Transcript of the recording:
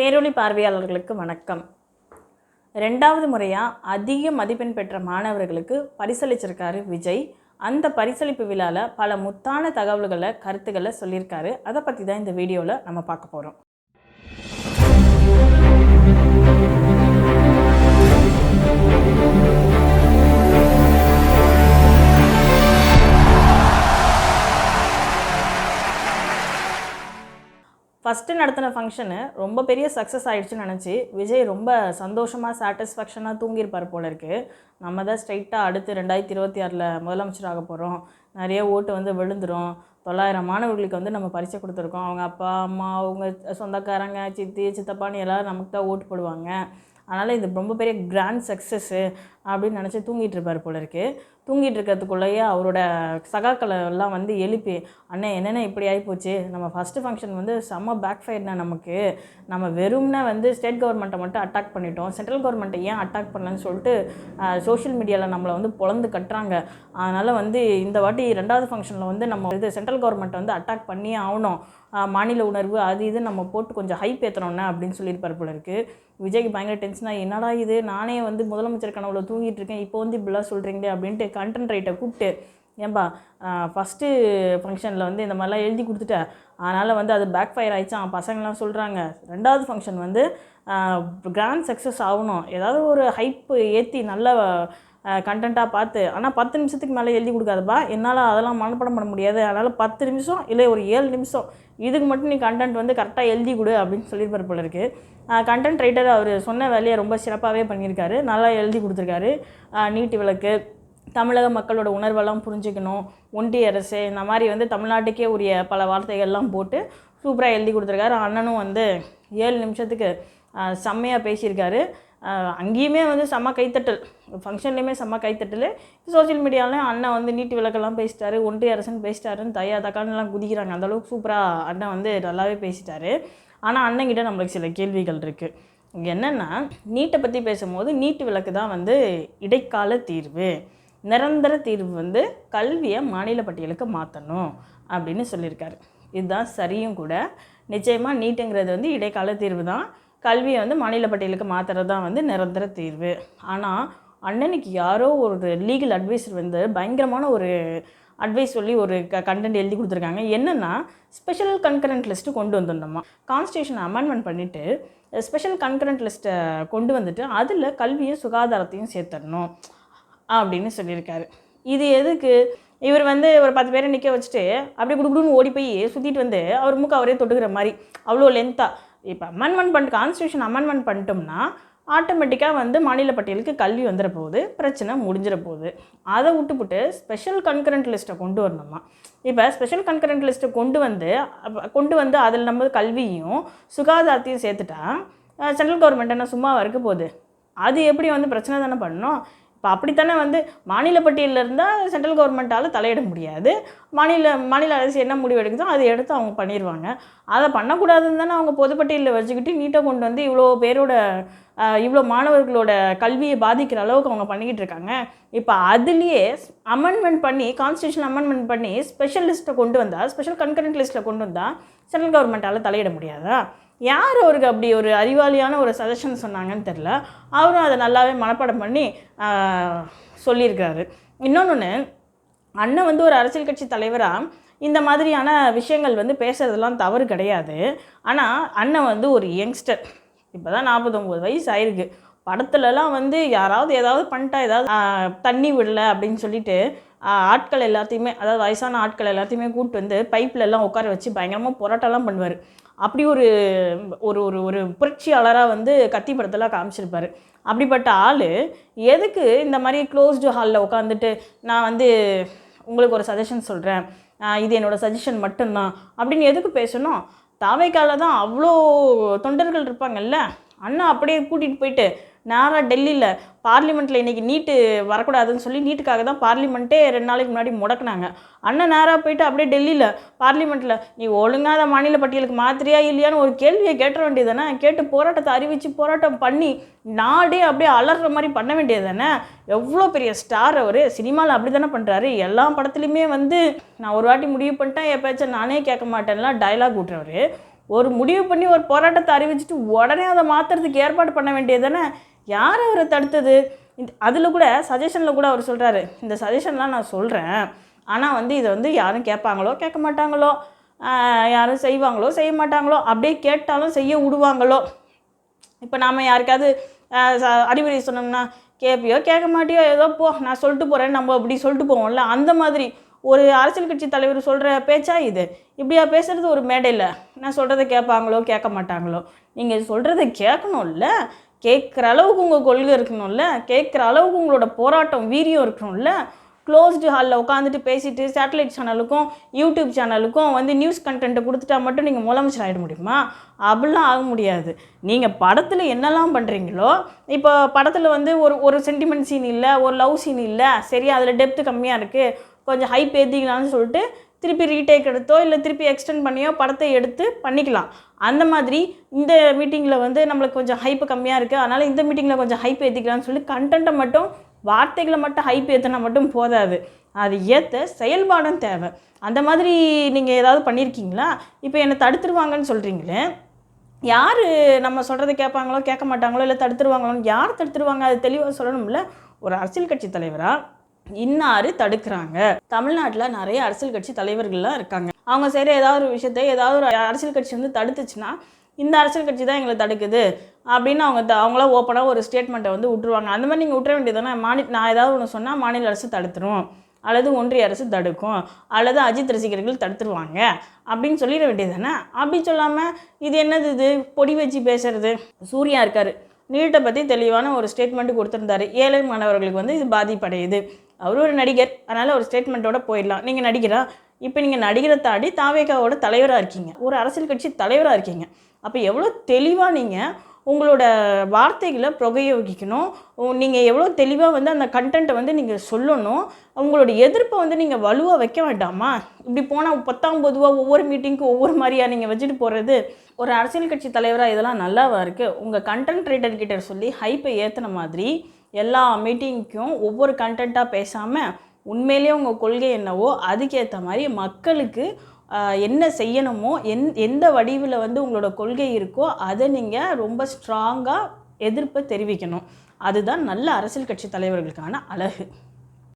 பேரொளி பார்வையாளர்களுக்கு வணக்கம். ரெண்டாவது முறையாக அதிக மதிப்பெண் பெற்ற மாணவர்களுக்கு பரிசளிச்சிருக்காரு விஜய். அந்த பரிசளிப்பு விழாவில் பல முத்தான தகவல்களை கருத்துக்களை சொல்லியிருக்காரு. அதை பற்றி தான் இந்த வீடியோவில் நம்ம பார்க்க போகிறோம் ஃபஸ்ட்டு நடத்தின ஃபங்க்ஷனு ரொம்ப பெரிய சக்ஸஸ் ஆகிடுச்சுன்னு நினச்சி விஜய் ரொம்ப சந்தோஷமாக சாட்டிஸ்ஃபேக்ஷனாக தூங்கியிருப்பார் போல இருக்குது நம்ம தான் ஸ்ட்ரைட்டாக அடுத்து ரெண்டாயிரத்தி இருபத்தி ஆறில் முதலமைச்சராக போகிறோம் நிறைய ஓட்டு வந்து விழுந்துரும். தொள்ளாயிரம் மாணவர்களுக்கு வந்து நம்ம பரிசை கொடுத்துருக்கோம். அவங்க அப்பா அம்மா அவங்க சொந்தக்காரங்க சித்தி சித்தப்பான்னு எல்லோரும் நமக்கு தான் ஓட்டு போடுவாங்க. அதனால் இது ரொம்ப பெரிய கிராண்ட் சக்ஸஸ்ஸு அப்படின்னு நினச்சி தூங்கிட்டு இருப்பார் போல இருக்குது தூங்கிட்டு இருக்கிறதுக்குள்ளேயே அவரோட சகாக்களை எல்லாம் வந்து எழுப்பி அண்ணே என்னென்ன இப்படி ஆகிப்போச்சு நம்ம ஃபஸ்ட்டு ஃபங்க்ஷன் வந்து செம்ம பேக் ஃபயர்னா நமக்கு. நம்ம வெறும்னா வந்து ஸ்டேட் கவர்மெண்ட்டை மட்டும் அட்டாக் பண்ணிட்டோம். சென்ட்ரல் கவர்மெண்ட்டை ஏன் அட்டாக் பண்ணலன்னு சொல்லிட்டு சோஷியல் மீடியாவில் நம்மளை வந்து பொழந்து கட்டுறாங்க. அதனால் வந்து இந்த வாட்டி ரெண்டாவது ஃபங்க்ஷனில் வந்து நம்ம இது சென்ட்ரல் கவர்மெண்ட்டை வந்து அட்டாக் பண்ணியே ஆகணும். மாநில உணர்வு அது இது நம்ம போட்டு கொஞ்சம் ஹைப் ஏற்றணும்னா அப்படின்னு சொல்லியிருப்பார் போல இருக்குது விஜய்க்கு பயங்கர டென்ஷனாக என்னடா இது? நானே வந்து முதலமைச்சர் கனவுல தூங்கிட்டு இருக்கேன். இப்போ வந்து இப்படிலாம் சொல்கிறீங்களே அப்படின்ட்டு கண்டென்ட் ரைட்டை கூப்பிட்டு ஏன்பா ஃபஸ்ட்டு ஃபங்க்ஷனில் வந்து இந்த மாதிரிலாம் எழுதி கொடுத்துட்டேன் அதனால் வந்து அது பேக் ஃபயர் ஆயிடுச்சான் பசங்களாம் சொல்கிறாங்க ரெண்டாவது ஃபங்க்ஷன் வந்து கிராண்ட் சக்ஸஸ் ஆகணும். ஏதாவது ஒரு ஹைப்பு ஏற்றி நல்ல கண்டென்ட்டாக பார்த்து ஆனால் பத்து நிமிஷத்துக்கு மேலே எழுதி கொடுக்காதப்பா. என்னால் அதெல்லாம் மனப்பாடம் பண்ண முடியாது. அதனால் பத்து நிமிஷம் இல்லை ஒரு ஏழு நிமிஷம். இதுக்கு மட்டும் நீ கண்டென்ட் வந்து கரெக்டாக எழுதி கொடு அப்படின்னு சொல்லியிருப்பார் போல இருக்குது கண்டென்ட் ரைட்டர் அவர் சொன்ன வேலையை ரொம்ப சிறப்பாகவே பண்ணியிருக்காரு. நல்லா எழுதி கொடுத்துருக்காரு. நீட்டு விளக்கு தமிழக மக்களோட உணர்வெல்லாம் புரிஞ்சுக்கணும். ஒன்றிய அரசு இந்த மாதிரி வந்து தமிழ்நாட்டுக்கே உரிய பல வார்த்தைகள்லாம் போட்டு சூப்பராக எழுதி கொடுத்துருக்காரு. அண்ணனும் வந்து ஏழு நிமிஷத்துக்கு செம்மையாக பேசியிருக்காரு. அங்கேயுமே வந்து செம்ம கைத்தட்டல். ஃபங்க்ஷன்லேயுமே செம்ம கைத்தட்டல். சோஷியல் மீடியாவிலையும் அண்ணன் வந்து நீட்டு விளக்கெல்லாம் பேசிட்டாரு. ஒன்றிய அரசுன்னு பேசிட்டாருன்னு தையா தக்கான்லாம் குதிக்கிறாங்க. அந்தளவுக்கு சூப்பராக அண்ணன் வந்து நல்லாவே பேசிட்டாரு. ஆனால் அண்ணங்கிட்ட நம்மளுக்கு சில கேள்விகள் இருக்குது இங்கே என்னென்னா நீட்டை பற்றி பேசும்போது நீட்டு விளக்கு தான் வந்து இடைக்கால தீர்வு. நிரந்தர தீர்வு வந்து கல்வியை மாநில பட்டியலுக்கு மாற்றணும் அப்படின்னு சொல்லியிருக்காரு. இதுதான் சரியும் கூட. நிச்சயமாக நீட்டுங்கிறது வந்து இடைக்கால தீர்வு தான். கல்வியை வந்து மாநில பட்டியலுக்கு மாற்றுறது தான் வந்து நிரந்தர தீர்வு. ஆனால் அண்ணனுக்கு யாரோ ஒரு லீகல் அட்வைசர் வந்து பயங்கரமான ஒரு அட்வைஸ் சொல்லி ஒரு க கண்டென்ட் எழுதி கொடுத்துருக்காங்க. என்னென்னா ஸ்பெஷல் கன்கரண்ட் லிஸ்ட்டு கொண்டு வந்துடணுமா கான்ஸ்டியூஷனை அமெண்ட்மெண்ட் பண்ணிவிட்டு ஸ்பெஷல் கன்கரண்ட் லிஸ்ட்டை கொண்டு வந்துட்டு அதில் கல்வியும் சுகாதாரத்தையும் சேர்த்துடணும் அப்படின்னு சொல்லியிருக்காரு. இது எதுக்கு? இவர் வந்து ஒரு பத்து பேரை நிற்க வச்சுட்டு அப்படியே குடுகுடுன்னு ஓடி போய் சுற்றிட்டு வந்து அவர் மூக்கு அவரே தொட்டுக்கிற மாதிரி. அவ்வளோ லென்த்தாக இப்போ அமெண்ட்மெண்ட் பண்ணிட்டு கான்ஸ்டியூஷன் அமெண்ட்மெண்ட் பண்ணிட்டோம்னா ஆட்டோமேட்டிக்காக வந்து மாநில பட்டியலுக்கு கல்வி வந்துட போகுது பிரச்சனை முடிஞ்சிட போகுது அதை விட்டுப்புட்டு ஸ்பெஷல் கன்கரண்ட் லிஸ்ட்டை கொண்டு வரணுமா? இப்போ ஸ்பெஷல் கன்கரண்ட் லிஸ்ட்டை கொண்டு வந்து கொண்டு வந்து அதில் நம்ம கல்வியும் சுகாதாரத்தையும் சேர்த்துட்டா சென்ட்ரல் கவர்மெண்ட் என்ன சும்மாவாக இருக்க போகுது? அது எப்படி வந்து பிரச்சனை தானே பண்ணணும் இப்போ அப்படித்தானே வந்து மாநில பட்டியலில் இருந்தால் சென்ட்ரல் கவர்மெண்ட்டால் தலையிட முடியாது. மாநில மாநில அரசு என்ன முடிவு எடுக்குதோ அதை எடுத்து அவங்க பண்ணிடுவாங்க அதை பண்ணக்கூடாதுன்னு தானே அவங்க பொதுப்பட்டியலில் வச்சுக்கிட்டு நீட்டாக கொண்டு வந்து இவ்வளோ பேரோட இவ்வளோ மாணவர்களோட கல்வியை பாதிக்கிற அளவுக்கு அவங்க பண்ணிக்கிட்டு இருக்காங்க. இப்போ அதுலேயே அமெண்ட்மெண்ட் பண்ணி கான்ஸ்டியூஷன் அமெண்ட்மெண்ட் பண்ணி ஸ்பெஷல் லிஸ்ட்டை கொண்டு வந்தால் ஸ்பெஷல் கன்கரண்ட் லிஸ்ட்டில் கொண்டு வந்தால் சென்ட்ரல் கவர்மெண்ட்டால் தலையிட முடியாதா? யார் அவருக்கு அப்படி ஒரு அறிவாளியான ஒரு சஜஷன் சொன்னாங்கன்னு தெரில அவரும் அதை நல்லாவே மனப்பாடம் பண்ணி சொல்லியிருக்காரு இன்னொன்று அண்ணன் வந்து ஒரு அரசியல் கட்சி தலைவராக இந்த மாதிரியான விஷயங்கள் வந்து பேசுறதெல்லாம் தவறு கிடையாது. ஆனால் அண்ணன் வந்து ஒரு யங்ஸ்டர் இப்போ தான் நாற்பத்தொம்போது வயசு ஆயிருக்கு. படத்துலலாம் வந்து யாராவது ஏதாவது பண்ணிட்டா ஏதாவது தண்ணி விடல அப்படின்னு சொல்லிட்டு ஆட்கள் எல்லாத்தையுமே அதாவது வயசான ஆட்கள் எல்லாத்தையுமே கூப்பிட்டு வந்து பைப்பில் எல்லாம் உட்கார வச்சு பயங்கரமாக போராட்டம்லாம் பண்ணுவார். அப்படி ஒரு ஒரு ஒரு ஒரு புரட்சியாளராக வந்து கத்தி படத்தெல்லாம் காமிச்சிருப்பார். அப்படிப்பட்ட ஆள் எதுக்கு இந்த மாதிரி க்ளோஸ்டு ஹாலில் உட்காந்துட்டு நான் வந்து உங்களுக்கு ஒரு சஜஷன் சொல்கிறேன் இது என்னோடய சஜஷன் மட்டும்தான். அப்படின்னு எதுக்கு பேசணும்? தாவைக்கால தான் அவ்வளோ தொண்டர்கள் இருப்பாங்கல்ல? அண்ணா அப்படியே கூட்டிகிட்டு போயிட்டு நேராக டெல்லியில் பார்லிமெண்ட்டில் இன்றைக்கி நீட்டு வரக்கூடாதுன்னு சொல்லி நீட்டுக்காக தான் பார்லிமெண்ட்டே ரெண்டு நாளைக்கு முன்னாடி முடக்குனாங்க. அண்ணன் நேராக போயிட்டு அப்படியே டெல்லியில் பார்லிமெண்ட்டில் நீ ஒழுங்காக அதை மாநில பட்டியலுக்கு மாத்திரியா இல்லையான்னு ஒரு கேள்வியை கேட்ட வேண்டியது தானே கேட்டு போராட்டத்தை அறிவித்து போராட்டம் பண்ணி நாடே அப்படியே அலற மாதிரி பண்ண வேண்டியது தானே எவ்வளோ பெரிய ஸ்டார் அவர். சினிமாவில் அப்படி தானே பண்ணுறாரு எல்லா படத்துலையுமே வந்து நான் ஒரு வாட்டி முடிவு பண்ணிட்டேன். எப்பயாச்சும் நானே கேட்க மாட்டேன்லாம் டயலாக் விட்றவர் ஒரு முடிவு பண்ணி ஒரு போராட்டத்தை அறிவிச்சிட்டு உடனே அதை மாற்றுறதுக்கு ஏற்பாடு பண்ண வேண்டியது தானே யார் அவரை தடுத்தது? இந்த அதில் கூட சஜஷனில் கூட அவர் சொல்கிறாரு இந்த சஜஷன்லாம் நான் சொல்கிறேன் ஆனால் வந்து இதை வந்து யாரும் கேட்பாங்களோ கேட்க மாட்டாங்களோ யாரும் செய்வாங்களோ செய்ய மாட்டாங்களோ அப்படியே கேட்டாலும் செய்ய விடுவாங்களோ? இப்போ நாம் யாருக்காவது அறிவுரை சொன்னோம்னா கேட்பியோ கேட்க மாட்டியோ ஏதோ போ நான் சொல்லிட்டு போகிறேன் நம்ம அப்படி சொல்லிட்டு போவோம்ல அந்த மாதிரி ஒரு அரசியல் கட்சி தலைவர் சொல்கிற பேச்சா இது? இப்படியா பேசுகிறது ஒரு மேடையில் நான் சொல்கிறத கேட்பாங்களோ கேட்க மாட்டாங்களோ? நீங்கள் சொல்கிறத கேட்கணும்ல. கேட்குற அளவுக்கு உங்கள் கொள்கை இருக்கணும்ல கேட்குற அளவுக்கு உங்களோட போராட்டம் வீரியம் இருக்கணும்ல க்ளோஸ்டு ஹாலில் உட்காந்துட்டு பேசிட்டு சேட்டலைட் சேனலுக்கும் யூடியூப் சேனலுக்கும் வந்து நியூஸ் கண்டென்ட்டை கொடுத்துட்டா மட்டும் நீங்கள் முதலமைச்சர் ஆகிட முடியுமா? அப்படிலாம் ஆக முடியாது. நீங்கள் படத்தில் என்னெல்லாம் பண்ணுறீங்களோ இப்போ படத்தில் வந்து ஒரு ஒரு சென்டிமெண்ட் சீன் இல்லை ஒரு லவ் சீன் இல்லை சரி அதில் டெப்த்து கம்மியாக இருக்குது கொஞ்சம் ஹைப் ஏற்றிக்கலாம்னு சொல்லிட்டு திருப்பி ரீடேக் எடுத்தோ இல்லை திருப்பி எக்ஸ்டெண்ட் பண்ணியோ படத்தை எடுத்து பண்ணிக்கலாம். அந்த மாதிரி இந்த மீட்டிங்கில் வந்து நம்மளுக்கு கொஞ்சம் ஹைப்பு கம்மியாக இருக்குது அதனால் இந்த மீட்டிங்கில் கொஞ்சம் ஹைப் ஏற்றிக்கலாம்னு சொல்லி கண்டென்ட்டை மட்டும் வார்த்தைகளை மட்டும் ஹைப் ஏற்றினா மட்டும் போதாது. அது ஏற்ற செயல்பாடும் தேவை. அந்த மாதிரி நீங்கள் ஏதாவது பண்ணியிருக்கீங்களா இப்போ என்னை தடுத்துருவாங்கன்னு சொல்கிறீங்களே யார் நம்ம சொல்கிறத கேட்பாங்களோ கேட்க மாட்டாங்களோ இல்லை தடுத்துருவாங்களோன்னு யார் தடுத்துருவாங்க? அது தெளிவாக சொல்லணும்ல. ஒரு அரசியல் கட்சி தலைவராக இன்னாரு தடுக்கிறாங்க. தமிழ்நாட்டில் நிறைய அரசியல் கட்சி தலைவர்கள்லாம் இருக்காங்க. அவங்க செய்கிற ஏதாவது ஒரு விஷயத்தை ஏதாவது ஒரு அரசியல் கட்சி வந்து தடுத்துச்சுன்னா இந்த அரசியல் கட்சி தான் எங்களை தடுக்குது அப்படின்னு அவங்க த அவங்கள ஓப்பனாக ஒரு ஸ்டேட்மெண்ட்டை வந்து விட்டுருவாங்க. அந்த மாதிரி நீங்கள் விட்டுற வேண்டியதானே மாநில நான் ஏதாவது ஒன்று சொன்னால் மாநில அரசு தடுத்துரும். அல்லது ஒன்றிய அரசு தடுக்கும். அல்லது அஜித் ரசிகர்கள் தடுத்துருவாங்க. அப்படின்னு சொல்லிட வேண்டியது தானே அப்படி சொல்லாமல் இது என்னது இது? பொடி வச்சு பேசுறது. சூர்யா இருக்கார். நீட்டை பற்றி தெளிவான ஒரு ஸ்டேட்மெண்ட் கொடுத்துருந்தாரு. ஏழை மாணவர்களுக்கு வந்து இது பாதிப்படையுது. அவர் ஒரு நடிகர். அதனால் ஒரு ஸ்டேட்மெண்ட்டோட போயிடலாம். நீங்கள் நடிகரா? இப்போ நீங்கள் நடிகரை தாண்டி தாவேகாவோட தலைவராக இருக்கீங்க. ஒரு அரசியல் கட்சி தலைவராக இருக்கீங்க. அப்போ எவ்வளோ தெளிவாக நீங்கள் உங்களோட வார்த்தைகளை பிரயோகிக்கணும் நீங்கள் எவ்வளோ தெளிவாக வந்து அந்த கண்டென்ட்டை வந்து நீங்கள் சொல்லணும். உங்களோட எதிர்ப்பை வந்து நீங்கள் வலுவாக வைக்க வேண்டாமா? இப்படி போனால் பத்தாம் பொதுவாக ஒவ்வொரு மீட்டிங்க்கும் ஒவ்வொரு மாதிரியாக நீங்கள் வச்சுட்டு போகிறது ஒரு அரசியல் கட்சி தலைவராக இதெல்லாம் நல்லாவா இருக்குது உங்கள் கண்டென்ட் ரைட்டர்கிட்ட சொல்லி ஹைப்பை ஏற்றின மாதிரி எல்லா மீட்டிங்க்கும் ஒவ்வொரு கண்டென்ட்டாக பேசாமல் உண்மையிலேயே உங்கள் கொள்கை என்னவோ அதுக்கேற்ற மாதிரி மக்களுக்கு என்ன செய்யணுமோ எந் எந்த வடிவில் வந்து உங்களோட கொள்கை இருக்கோ அதை நீங்கள் ரொம்ப ஸ்ட்ராங்காக எதிர்ப்பை தெரிவிக்கணும். அதுதான் நல்ல அரசியல் கட்சி தலைவர்களுக்கான அழகு.